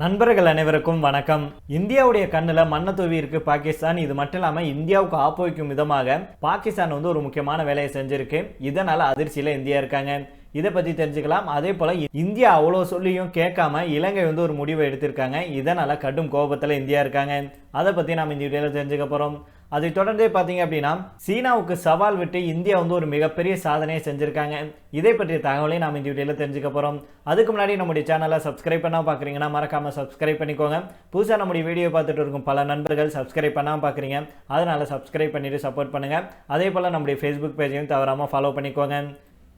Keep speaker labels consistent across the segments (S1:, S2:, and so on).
S1: நண்பர்கள் அனைவருக்கும் வணக்கம். இந்தியாவுடைய கண்ணில் மண்ணை தூவி இருக்கு பாகிஸ்தான். இது மட்டும் இல்லாமல் இந்தியாவுக்கு ஆப்பு விதமாக பாகிஸ்தான் வந்து ஒரு முக்கியமான வேலையை செஞ்சிருக்கு. இதனால அதிர்ச்சியில இந்தியா இருக்காங்க. இதை பத்தி தெரிஞ்சுக்கலாம். அதே போல இந்தியா அவ்வளோ சொல்லியும் கேட்காம இலங்கை வந்து ஒரு முடிவை எடுத்திருக்காங்க. இதனால கடும் கோபத்தில் இந்தியா இருக்காங்க. அதை பத்தி நாம இந்த வீடியோவில் தெரிஞ்சுக்க போறோம். அதை தொடர்ந்தே பார்த்தீங்க அப்படின்னா சீனாவுக்கு சவால் விட்டு இந்தியா வந்து ஒரு மிகப்பெரிய சாதனையை செஞ்சுருக்காங்க. இதை பற்றிய தகவலை நாம் இந்த வீடியோவில் தெரிஞ்சுக்க போகிறோம் அதுக்கு முன்னாடி நம்முடைய சேனலை சப்ஸ்கிரைப் பண்ணால் பார்க்குறீங்கன்னா மறக்காமல் சப்ஸ்கிரைப் பண்ணிக்கோங்க. புதுசாக நம்முடைய வீடியோ பார்த்துட்டு இருக்கும் பல நண்பர்கள் சப்ஸ்கிரைப் பண்ணாமல் பார்க்குறீங்க அதனால் சப்ஸ்கிரைப் பண்ணிவிட்டு சப்போர்ட் பண்ணுங்கள் அதே போல் நம்முடைய ஃபேஸ்புக் பேஜையும் தவறாமல் ஃபாலோ பண்ணிக்கோங்க.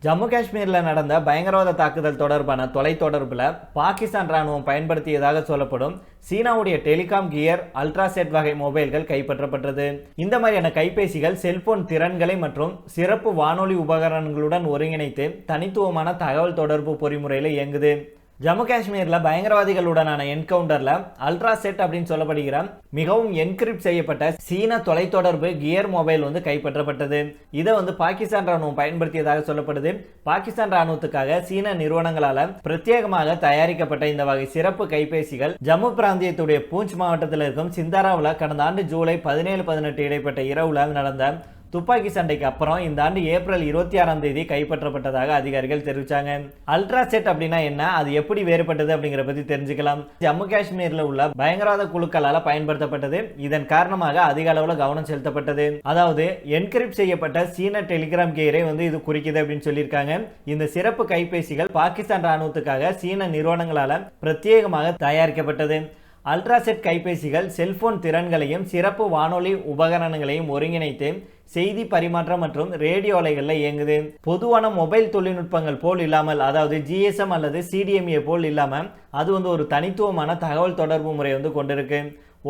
S1: ஜம்மு காஷ்மீரில் நடந்த பயங்கரவாத தாக்குதல் தொடர்பான தொலைத்தொடர்பில் பாகிஸ்தான் ராணுவம் பயன்படுத்தியதாக சொல்லப்படும் சீனாவுடைய டெலிகாம் கியர் அல்ட்ராசெட் வகை மொபைல்கள் கைப்பற்றப்பட்டது. இந்த மாதிரியான கைபேசிகள் செல்போன் திறன்களை மற்றும் சிறப்பு வானொலி உபகரணங்களுடன் ஒருங்கிணைத்து தனித்துவமான தகவல் தொடர்பு பொறிமுறையில் இயங்குது. ஜம்மு காஷ்மீரில் பயங்கரவாதிகளுடனான என்கவுண்டரில் அல்ட்ரா செட் அப்படின்னு சொல்லப்படுகிற மிகவும் என்கிரிப்ட் செய்யப்பட்ட சீன தொலைத்தொடர்பு கியர் மொபைல் வந்து கைப்பற்றப்பட்டது. இதை வந்து பாகிஸ்தான் ராணுவம் பயன்படுத்தியதாக சொல்லப்படுது. பாகிஸ்தான் ராணுவத்துக்காக சீன நிறுவனங்களால் பிரத்யேகமாக தயாரிக்கப்பட்ட இந்த வகை சிறப்பு கைபேசிகள் ஜம்மு பிராந்தியத்துடைய பூஞ்ச் மாவட்டத்தில் இருக்கும் சிந்தாராவில் கடந்த ஆண்டு ஜூலை பதினேழு பதினெட்டு இடைப்பட்ட இரவுல நடந்த துப்பாக்கி சண்டைக்கு அப்புறம் இந்த ஆண்டு ஏப்ரல் இருபத்தி ஆறாம் தேதி கைப்பற்றப்பட்டதாக அதிகாரிகள் தெரிவிச்சாங்க. அல்ட்ரா செட் அப்படின்னா என்ன? அது எப்படி வேறுபட்டது அப்படிங்கிற பத்தி தெரிஞ்சுக்கலாம். ஜம்மு காஷ்மீர்ல உள்ள பயங்கரவாத குழுக்களால் பயன்படுத்தப்பட்டது. இதன் காரணமாக அதிக அளவில் கவனம் செலுத்தப்பட்டது. அதாவது என்கிரிப்ட் செய்யப்பட்ட சீன டெலிகிராம் கேரை வந்து இது குறிக்குது அப்படின்னு சொல்லியிருக்காங்க. இந்த சிறப்பு கைபேசிகள் பாகிஸ்தான் ராணுவத்துக்காக சீன நிறுவனங்களால் பிரத்யேகமாக தயாரிக்கப்பட்டது. அல்ட்ராசெட் கைபேசிகள் செல்போன் திறன்களையும் சிறப்பு வானொலி உபகரணங்களையும் ஒருங்கிணைத்து செய்தி பரிமாற்றம் மற்றும் ரேடியோ அலைகளில் இயங்குது. பொதுவான மொபைல் தொழில்நுட்பங்கள் போல் இல்லாமல் அதாவது ஜிஎஸ்எம் அல்லது சிடிஎம்ஏ போல் இல்லாமல் அது வந்து ஒரு தனித்துவமான தகவல் தொடர்பு முறை வந்து கொண்டிருக்கு.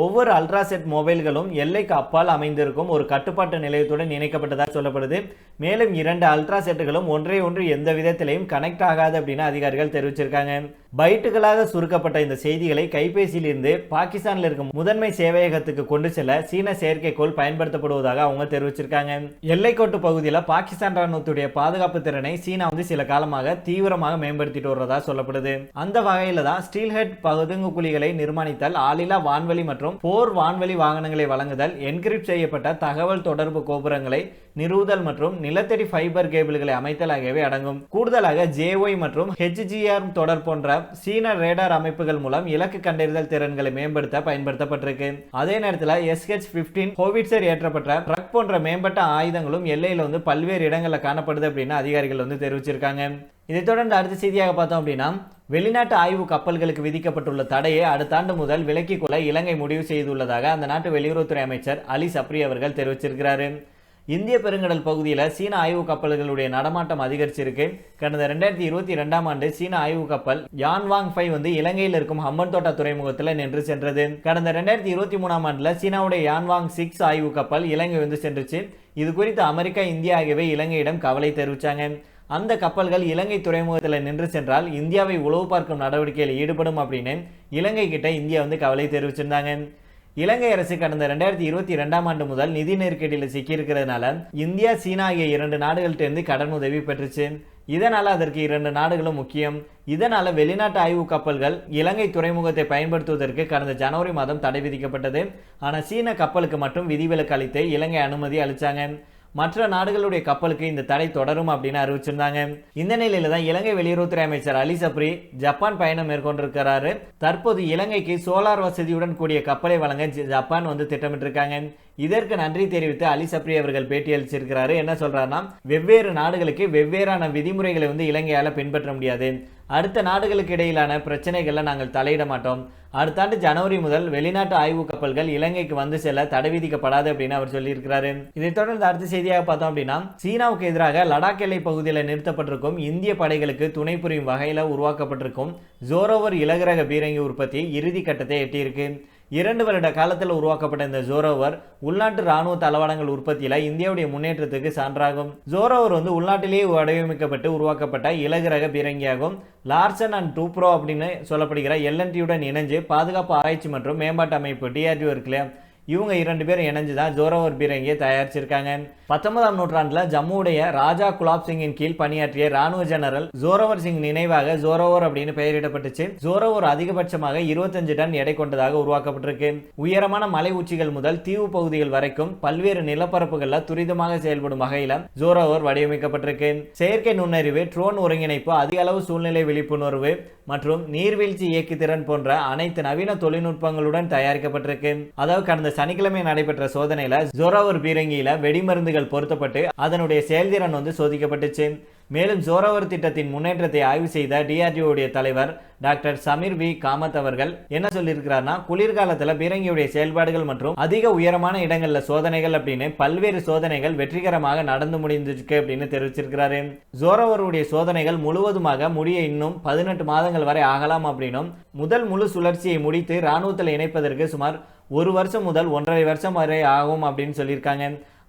S1: ஒவ்வொரு அல்ட்ராசெட் மொபைல்களும் எல்லைக்கு அப்பால் அமைந்திருக்கும் ஒரு கட்டுப்பாட்டு நிலையத்துடன் இணைக்கப்பட்டதாக சொல்லப்படுது. மேலும் இரண்டு அல்ட்ராசெட்டுகளும் ஒன்றை ஒன்று எந்த விதத்திலையும் கனெக்ட் ஆகாது அப்படின்னு அதிகாரிகள் தெரிவிச்சிருக்காங்க. பைட்டுகளாக சுருக்கப்பட்ட இந்த செய்திகளை கைபேசியிலிருந்து பாகிஸ்தானில் இருக்கும் முதன்மை சேவையகத்துக்கு கொண்டு செல்ல சீன செயற்கைக்கோள் பயன்படுத்தப்படுவதாக அவங்க தெரிவிச்சிருக்காங்க. எல்லைக்கோட்டு பகுதியில் பாகிஸ்தான் ராணுவத்துடைய பாதுகாப்பு திறனை சீனா வந்து சில காலமாக தீவிரமாக மேம்படுத்திட்டு வருவதா சொல்லப்படுது. அந்த வகையில தான் ஸ்டீல்ஹெட் பதுங்கு குழிகளை நிர்மாணித்தல் ஆளில்லா வான்வெளி மற்றும் போர் வான்வெளி வாகனங்களை வழங்குதல் என்கிரிப்ட் செய்யப்பட்ட தகவல் தொடர்பு கோபுரங்களை நிறுவுதல் மற்றும் நிலத்தடி ஃபைபர் கேபிள்களை அமைத்தல் ஆகியவை அடங்கும். கூடுதலாக ஜேஒய் மற்றும் ஹெச்ஜிஆர் தொடர் போன்ற சீன ரேடார் அமைப்புகள் மூலம் இலக்கு கண்டறிதல் திறன்களை மேம்படுத்த பயன்படுத்தப்பட்டிருக்கு. அதே நேரத்தில் எஸ்ஹெச் பிப்டீன் ஹோவிட்சர் ஏற்றப்பட்ட ட்ரக் போன்ற மேம்பட்ட ஆயுதங்களும் எல்லையில் வந்து பல்வேறு இடங்களில் காணப்படுது அப்படின்னு அதிகாரிகள் வந்து தெரிவிச்சிருக்காங்க. இதைத் தொடர்ந்து அடுத்த செய்தியாக பார்த்தோம் அப்படின்னா வெளிநாட்டு ஆய்வு கப்பல்களுக்கு விதிக்கப்பட்டுள்ள தடையை அடுத்த ஆண்டு முதல் விலக்கிக் கொள்ள இலங்கை முடிவு செய்துள்ளதாக அந்த நாட்டு வெளியுறவுத்துறை அமைச்சர் அலி சப்ரி அவர்கள் தெரிவிச்சிருக்கிறாரு. இந்திய பெருங்கடல் பகுதியில் சீன ஆய்வு கப்பல்களுடைய நடமாட்டம் அதிகரிச்சிருக்கு. கடந்த ரெண்டாயிரத்தி இருபத்தி ரெண்டாம் ஆண்டு சீன ஆய்வு கப்பல் யான்வாங் ஃபை வந்து இலங்கையில் இருக்கும் ஹம்மன் தோட்டா துறைமுகத்தில் நின்று சென்றது. கடந்த ரெண்டாயிரத்தி இருபத்தி மூணாம் ஆண்டில் சீனாவுடைய யான்வாங் சிக்ஸ் ஆய்வு கப்பல் இலங்கை வந்து சென்றுச்சு. இது குறித்து அமெரிக்கா இந்தியா ஆகியவை இலங்கையிடம் கவலை தெரிவித்தாங்க அந்த கப்பல்கள் இலங்கை துறைமுகத்தில் நின்று சென்றால் இந்தியாவை உளவு பார்க்கும் நடவடிக்கையில் ஈடுபடும் அப்படின்னு இலங்கை கிட்ட இந்தியா வந்து கவலை தெரிவிச்சிருந்தாங்க. இலங்கை அரசு கடந்த ரெண்டாயிரத்தி இருபத்தி ரெண்டாம் ஆண்டு முதல் நிதி நெருக்கடியில் சிக்கியிருக்கிறதுனால இந்தியா சீனா ஆகிய இரண்டு நாடுகள்கிட்டேருந்து கடன் உதவி பெற்றுச்சு. இதனால் அதற்கு இரண்டு நாடுகளும் முக்கியம். இதனால் வெளிநாட்டு ஆய்வு கப்பல்கள் இலங்கை துறைமுகத்தை பயன்படுத்துவதற்கு கடந்த ஜனவரி மாதம் தடை விதிக்கப்பட்டது. ஆனால் சீன கப்பலுக்கு மட்டும் விதிவிலக்கு அளித்து இலங்கை அனுமதி அளித்தாங்க மற்ற நாடுகளுடைய கப்பலுக்கு இந்த தடை தொடரும் அப்படின்னு அறிவிச்சிருந்தாங்க. இந்த நிலையில தான் இலங்கை வெளியுறவுத்துறை அமைச்சர் அலி சப்ரி ஜப்பான் பயணம் மேற்கொண்டிருக்கிறாரு. தற்போது இலங்கைக்கு சோலார் வசதியுடன் கூடிய கப்பலை வழங்க ஜப்பான் வந்து திட்டமிட்டிருக்காங்க. இதற்கு நன்றி தெரிவித்து அலி சப்ரி அவர்கள் பேட்டி அளிச்சிருக்கிறாரு. என்ன சொல்றாருன்னா வெவ்வேறு நாடுகளுக்கு வெவ்வேறான விதிமுறைகளை வந்து இலங்கையால பின்பற்ற முடியாது. அடுத்த நாடுகளுக்கு இடையிலான பிரச்சனைகளை நாங்கள் தலையிட மாட்டோம். அடுத்த ஆண்டு ஜனவரி முதல் வெளிநாட்டு ஆய்வு கப்பல்கள் இலங்கைக்கு வந்து செல்ல தடை விதிக்கப்படாது அப்படின்னு அவர் சொல்லியிருக்கிறாரு. இதைத் தொடர்ந்து அடுத்த செய்தியாக பார்த்தோம் அப்படின்னா சீனாவுக்கு எதிராக லடாக் எல்லை பகுதியில் நிறுத்தப்பட்டிருக்கும் இந்திய படைகளுக்கு துணை புரியும் வகையில் உருவாக்கப்பட்டிருக்கும் ஜோரோவர் இலகுரக பீரங்கி உற்பத்தி இறுதி கட்டத்தை எட்டியிருக்கு. இரண்டு வருட காலத்தில் உருவாக்கப்பட்ட இந்த ஜோரோவர் உள்நாட்டு ராணுவ தளவாடங்கள் உற்பத்தியில் இந்தியாவுடைய முன்னேற்றத்துக்கு சான்றாகும். ஜோரோவர் வந்து உள்நாட்டிலேயே வடிவமைக்கப்பட்டு உருவாக்கப்பட்ட இலகுரக பீரங்கியாகும். லார்சன் அண்ட் டூப்ரோ அப்படின்னு சொல்லப்படுகிற எல்என்டியுடன் இணைஞ்சு பாதுகாப்பு ஆராய்ச்சி மற்றும் மேம்பாட்டு அமைப்பு டிஆர்டிஓ இருக்குல்ல இவங்க இரண்டு பேரும் இணைஞ்சு தான் ஜோரோவர் பீரங்கியை தயாரிச்சிருக்காங்க. பத்தொன்பதாம் நூற்றாண்டில் ஜம்முடைய ராஜா குலாப் சிங்கின் கீழ் பணியாற்றிய ராணுவ ஜெனரல் ஜோரோவர் சிங் நினைவாக ஜோரோவர் அப்படின்னு பெயரிடப்பட்டுச்சு. ஜோரோவர் அதிகபட்சமாக இருபத்தஞ்சு டன் எடை கொண்டதாக உருவாக்கப்பட்டிருக்கு. உயரமான மலை உச்சிகள் முதல் தீவு பகுதிகள் வரைக்கும் பல்வேறு நிலப்பரப்புகளில் துரிதமாக செயல்படும் வகையில் ஜோரோவர் வடிவமைக்கப்பட்டிருக்கு. செயற்கை நுண்ணறிவு ட்ரோன் ஒருங்கிணைப்பு அதிக அளவு சூழ்நிலை விழிப்புணர்வு மற்றும் நீர்வீழ்ச்சி இயக்குதிறன் போன்ற அனைத்து நவீன தொழில்நுட்பங்களுடன் தயாரிக்கப்பட்டிருக்கு. அதாவது கடந்த சனிக்கிழமை நடைபெற்ற சோதனையில ஜோராவூர் பீரங்கியில வெடிமருந்துகள் பொருத்தப்பட்டு அதனுடைய செயல்திறன் வந்து சோதிக்கப்பட்டுச்சு. மேலும் ஜோரோவர் திட்டத்தின் முன்னேற்றத்தை ஆய்வு செய்த டிஆர்டிஓடைய தலைவர் டாக்டர் சமீர் வி. காமத் அவர்கள் என்ன சொல்லியிருக்கிறார்னா குளிர்காலத்தில் பீரங்கியுடைய செயல்பாடுகள் மற்றும் அதிக உயரமான இடங்களில் சோதனைகள் அப்படின்னு பல்வேறு சோதனைகள் வெற்றிகரமாக நடந்து முடிஞ்சிருக்கு அப்படின்னு தெரிவிச்சிருக்கிறாரு. ஜோரோவருடைய சோதனைகள் முழுவதுமாக முடிய இன்னும் பதினெட்டு மாதங்கள் வரை ஆகலாம் அப்படின்னும் முதல் முழு சுழற்சியை முடித்து இராணுவத்தில் இணைப்பதற்கு சுமார் ஒரு வருஷம் முதல் ஒன்றரை வருஷம் வரை ஆகும் அப்படின்னு சொல்லியிருக்காங்க.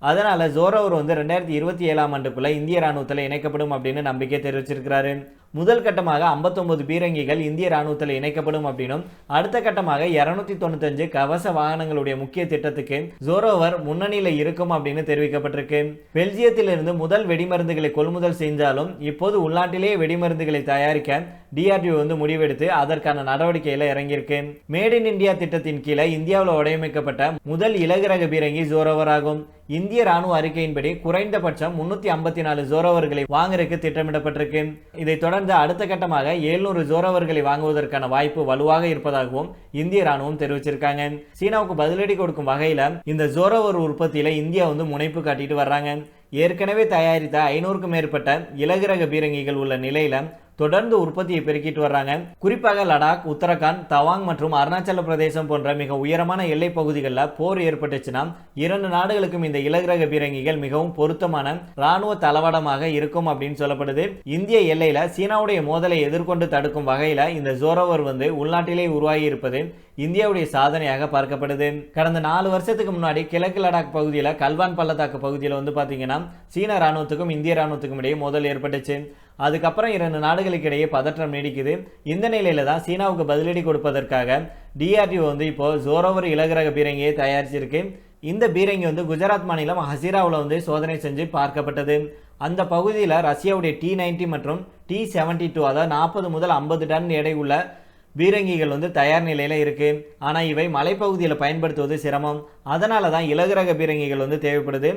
S1: அதனால் ஜோரோவர் வந்து ரெண்டாயிரத்தி இருபத்தி ஏழாம் ஆண்டுக்குள்ள இந்திய ராணுவத்தில் இணைக்கப்படும் அப்படின்னு நம்பிக்கை தெரிவிச்சிருக்கிறாரு. முதல் கட்டமாக 59 பீரங்கிகள் இந்திய ராணுவத்தில் இணைக்கப்படும் அப்படின்னும் அடுத்த கட்டமாக இரநூத்தி தொண்ணூத்தஞ்சு கவச வாகனங்களுடைய முக்கிய திட்டத்துக்கு ஜோரோவர் முன்னணியில் இருக்கும் அப்படின்னு தெரிவிக்கப்பட்டிருக்கு. பெல்ஜியத்திலிருந்து முதல் வெடிமருந்துகளை கொள்முதல் செஞ்சாலும் இப்போது உள்நாட்டிலேயே வெடிமருந்துகளை தயாரிக்க டிஆர்டிஓ வந்து முடிவெடுத்து அதற்கான நடவடிக்கைகளை இறங்கியிருக்கு. மேட் இன் இந்தியா திட்டத்தின் கீழே இந்தியாவில் வடிவமைக்கப்பட்ட முதல் இலகுரக பீரங்கி ஜோரோவர் ஆகும். இந்திய ராணுவ அறிக்கையின்படி குறைந்தபட்சம் முன்னூத்தி ஐம்பத்தி நாலு ஜோரோவர்களை வாங்குறதுக்கு திட்டமிடப்பட்டிருக்கு. இதைத் தொடர்ந்து அடுத்த கட்டமாக எழுநூறு ஜோரோவர்களை வாங்குவதற்கான வாய்ப்பு வலுவாக இருப்பதாகவும் இந்திய ராணுவம் தெரிவிச்சிருக்காங்க. சீனாவுக்கு பதிலடி கொடுக்கும் வகையில இந்த ஜோரோவர் உற்பத்தியில இந்தியா வந்து முனைப்பு காட்டிட்டு வர்றாங்க. ஏற்கனவே தயாரித்த ஐநூறுக்கும் மேற்பட்ட இலகுரக பீரங்கிகள் உள்ள நிலையில தொடர்ந்து உற்பத்தியை பெருக்கிட்டு வர்றாங்க. குறிப்பாக லடாக் உத்தரகாண்ட் தவாங் மற்றும் அருணாச்சல பிரதேசம் போன்ற மிக உயரமான எல்லை பகுதிகளில் போர் ஏற்பட்டுச்சுன்னா இரண்டு நாடுகளுக்கும் இந்த இலகுரக பீரங்கிகள் மிகவும் பொருத்தமான ராணுவ தளவாடமாக இருக்கும் அப்படின்னு சொல்லப்படுது. இந்திய எல்லையில சீனாவுடைய மோதலை எதிர்கொண்டு தடுக்கும் வகையில இந்த ஜோரோவர் வந்து உள்நாட்டிலே உருவாகி இருப்பது இந்தியாவுடைய சாதனையாக பார்க்கப்படுது. கடந்த நாலு வருஷத்துக்கு முன்னாடி கிழக்கு லடாக் பகுதியில் கல்வான் பள்ளத்தாக்கு பகுதியில் வந்து பார்த்தீங்கன்னா சீன ராணுவத்துக்கும் இந்திய ராணுவத்துக்கும் இடையே மோதல் ஏற்பட்டுச்சு. அதுக்கப்புறம் இரண்டு நாடுகளுக்கு இடையே பதற்றம் நீடிக்குது. இந்த நிலையில தான் சீனாவுக்கு பதிலடி கொடுப்பதற்காக டிஆர்டிஓ வந்து இப்போ ஜோரோவர் இலகுரக பீரங்கியை தயாரிச்சிருக்கு. இந்த பீரங்கி வந்து குஜராத் மாநிலம் ஹசிராவில் வந்து சோதனை செஞ்சு பார்க்கப்பட்டது. அந்த பகுதியில் ரஷ்யாவுடைய டி நைன்டி மற்றும் டி செவன்டி டூ அதாவது நாற்பது முதல் ஐம்பது டன் எடை உள்ள பீரங்கிகள் வந்து தயார் நிலையில் இருக்குது ஆனால் இவை மலைப்பகுதியில் பயன்படுத்துவது சிரமம். அதனால தான் இலகுரக பீரங்கிகள் வந்து தேவைப்படுது.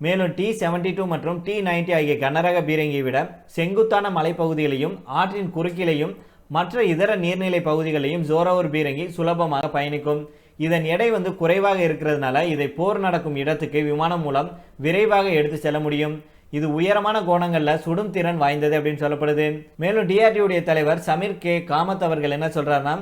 S1: மேலும் டி செவன்டி டூ மற்றும் டி நைன்டி ஆகிய கனரக பீரங்கியை விட செங்குத்தான மலைப்பகுதிகளையும் ஆற்றின் குறுக்கிலையும் மற்ற இதர நீர்நிலை பகுதிகளையும் ஜோரோவர் பீரங்கி சுலபமாக பயணிக்கும். இதன் எடை வந்து குறைவாக இருக்கிறதுனால இதை போர் நடக்கும் இடத்துக்கு விமானம் மூலம் விரைவாக எடுத்து செல்ல முடியும். இது உயரமான கோணங்களில் சுடும் திறன் வாய்ந்தது அப்படின்னு சொல்லப்படுது. மேலும் டிஆர்டியுடைய தலைவர் சமீர் கே. காமத் அவர்கள் என்ன சொல்கிறாருன்னா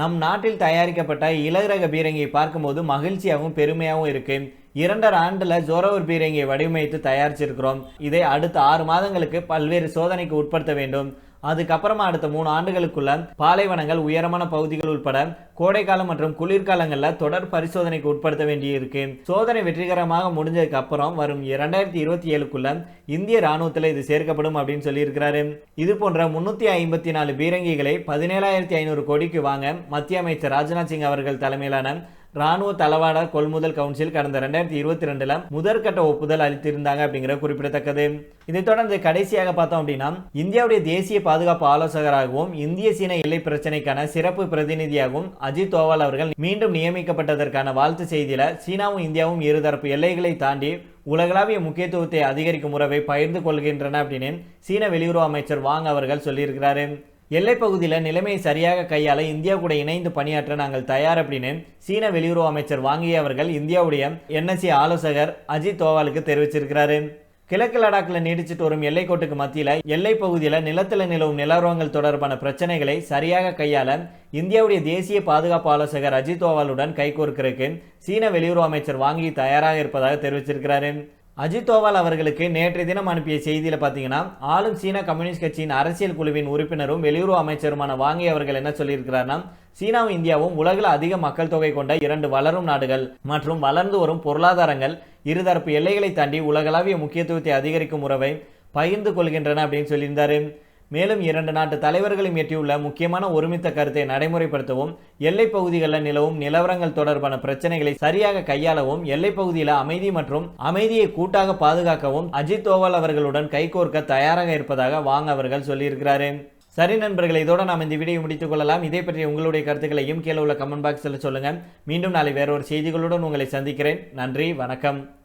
S1: நம் நாட்டில் தயாரிக்கப்பட்ட இலகுரக பீரங்கியை பார்க்கும்போது மகிழ்ச்சியாகவும் பெருமையாகவும் இருக்குது இரண்டரை ஆண்டில் ஜோரோவர் பீரங்கியை வடிவமைத்து தயாரிச்சிருக்கிறோம். இதை அடுத்த ஆறு மாதங்களுக்கு பல்வேறு சோதனைக்கு உட்படுத்த வேண்டும். அதுக்கப்புறமா அடுத்த மூணு ஆண்டுகளுக்குள்ள பாலைவனங்கள் உயரமான பகுதிகள் உட்பட கோடைக்காலம் மற்றும் குளிர்காலங்களில் தொடர் பரிசோதனைக்கு உட்படுத்த வேண்டியிருக்கு. சோதனை வெற்றிகரமாக முடிஞ்சதுக்கு அப்புறம் வரும் இரண்டாயிரத்தி இருபத்தி ஏழுக்குள்ள இந்திய ராணுவத்தில் இது சேர்க்கப்படும் அப்படின்னு சொல்லியிருக்கிறாரு. இது போன்ற முன்னூத்தி ஐம்பத்தி நாலு பீரங்கிகளை பதினேழாயிரத்தி ஐநூறு கோடிக்கு வாங்க மத்திய அமைச்சர் ராஜ்நாத் சிங் அவர்கள் தலைமையிலான ராணுவ தளவாட கொள்முதல் கவுன்சில் கடந்த ரெண்டாயிரத்தி இருபத்தி ரெண்டுல முதற்கட்ட ஒப்புதல் அளித்திருந்தாங்க அப்படிங்கிற குறிப்பிடத்தக்கது. இதைத் தொடர்ந்து கடைசியாக பார்த்தோம் அப்படின்னா இந்தியாவுடைய தேசிய பாதுகாப்பு ஆலோசகராகவும் இந்திய சீன எல்லை பிரச்சனைக்கான சிறப்பு பிரதிநிதியாகவும் அஜித் தோவால் அவர்கள் மீண்டும் நியமிக்கப்பட்டதற்கான வாழ்த்து செய்தியில சீனாவும் இந்தியாவும் இருதரப்பு எல்லைகளை தாண்டி உலகளாவிய முக்கியத்துவத்தை அதிகரிக்கும் உறவை பகிர்ந்து கொள்கின்றன அப்படின்னு சீன வெளியுறவு அமைச்சர் வாங் அவர்கள் சொல்லியிருக்கிறாரு. எல்லைப் பகுதியில் நிலைமையை சரியாக கையாள இந்தியா கூட இணைந்து பணியாற்ற நாங்கள் தயார் அப்படின்னு சீன வெளியுறவு அமைச்சர் வாங்கி அவர்கள் இந்தியாவுடைய என்எஸ்சி ஆலோசகர் அஜித் தோவாலுக்கு தெரிவிச்சிருக்கிறாரு. கிழக்கு லடாக்கில் நீடிச்சிட்டு வரும் எல்லைக்கோட்டுக்கு மத்தியில் எல்லை பகுதியில் நிலத்தில் நிலவும் நிலவரங்கள் தொடர்பான பிரச்சனைகளை சரியாக கையாள இந்தியாவுடைய தேசிய பாதுகாப்பு ஆலோசகர் அஜித் தோவாலுடன் கைகோர்க்கிறதுக்கு சீன வெளியுறவு அமைச்சர் வாங்கி தயாராக இருப்பதாக தெரிவிச்சிருக்கிறாரு. அஜித் தோவால் அவர்களுக்கு நேற்றைய தினம் அனுப்பிய செய்தியில் பார்த்தீங்கன்னா ஆளும் சீன கம்யூனிஸ்ட் கட்சியின் அரசியல் குழுவின் உறுப்பினரும் வெளியுறவு அமைச்சருமான வாங்கி அவர்கள் என்ன சொல்லியிருக்கிறார்னா சீனாவும் இந்தியாவும் உலகில் அதிக மக்கள் தொகை கொண்ட இரண்டு வளரும் நாடுகள் மற்றும் வளர்ந்து வரும் பொருளாதாரங்கள் இருதரப்பு எல்லைகளை தாண்டி உலகளாவிய முக்கியத்துவத்தை அதிகரிக்கும் உறவை பகிர்ந்து கொள்கின்றன அப்படின்னு சொல்லியிருந்தாரு. மேலும் இரண்டு நாட்டு தலைவர்களும் எட்டியுள்ள முக்கியமான ஒருமித்த கருத்தை நடைமுறைப்படுத்தவும் எல்லைப் பகுதிகளில் நிலவும் நிலவரங்கள் தொடர்பான பிரச்சனைகளை சரியாக கையாளவும் எல்லைப் பகுதியில் அமைதி மற்றும் அமைதியை கூட்டாக பாதுகாக்கவும் அஜித் தோவல் அவர்களுடன் கைகோர்க்க தயாராக இருப்பதாக வாங் அவர்கள் சொல்லியிருக்கிறாரு. சரி நண்பர்களை இதோட நாம் இந்த வீடியோ முடித்துக் கொள்ளலாம். இதை பற்றிய உங்களுடைய கருத்துக்களையும் கீழே உள்ள கமெண்ட் பாக்ஸில் சொல்லுங்கள் மீண்டும் நாளை வேறொரு செய்திகளுடன் உங்களை சந்திக்கிறேன். நன்றி வணக்கம்.